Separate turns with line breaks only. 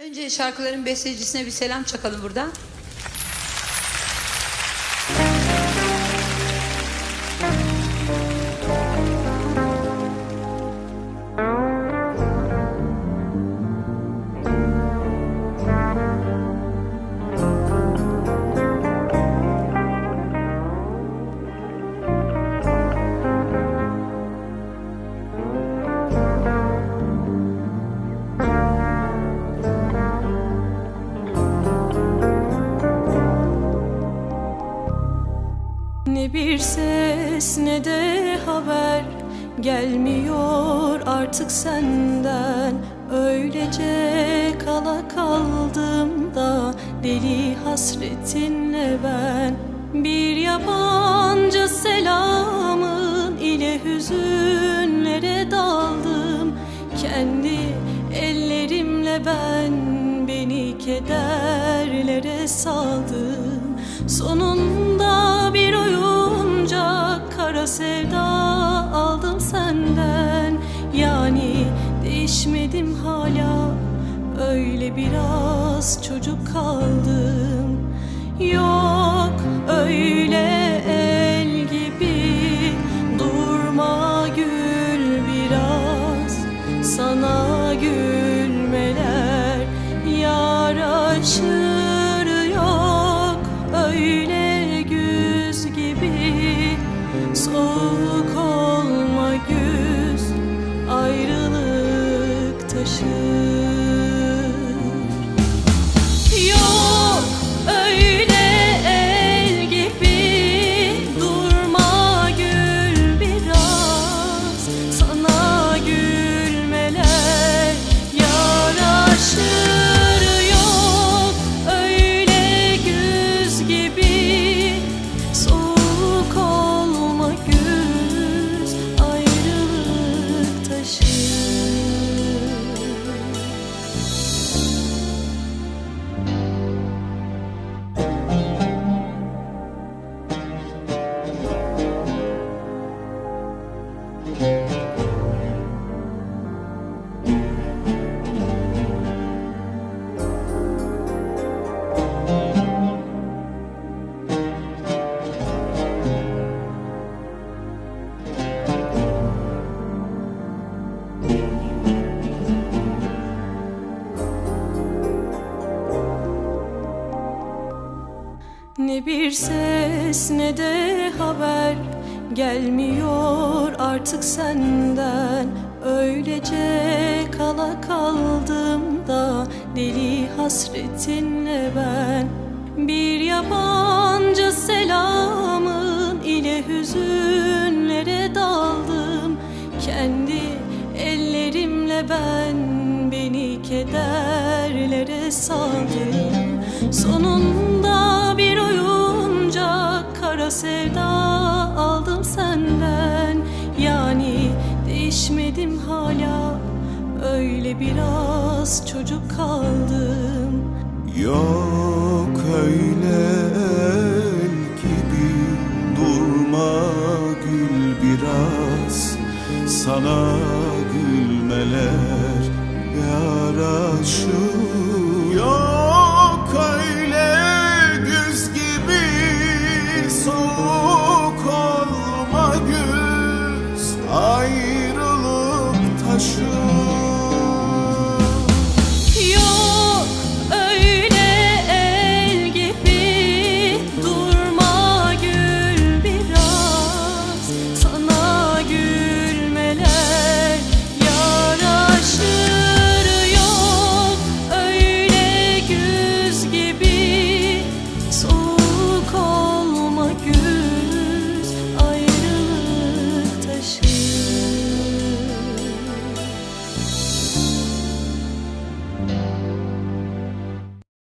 Önce şarkıların bestecisine bir selam çakalım burada.
Ne bir ses ne de haber gelmiyor artık senden. Öylece kala kaldım da deli hasretinle ben. Bir yabancı selamın ile hüzünlere daldım. Kendi ellerimle ben beni kederlere saldım. Sonunda öyle biraz çocuk kaldım. Yok öyle Ne bir ses ne de haber gelmiyor artık senden. Öylece kala kaldım da deli hasretinle ben. Bir yabancı selamın ile hüzünlere daldım. Kendi ellerimle ben beni kederlere saldım. Sonunda bir oyuncak kara sevda senden Yani değişmedim hala. Öyle biraz çocuk kaldım.
Yok öyle el gibi durma gül biraz. Sana gülmeler yaraşır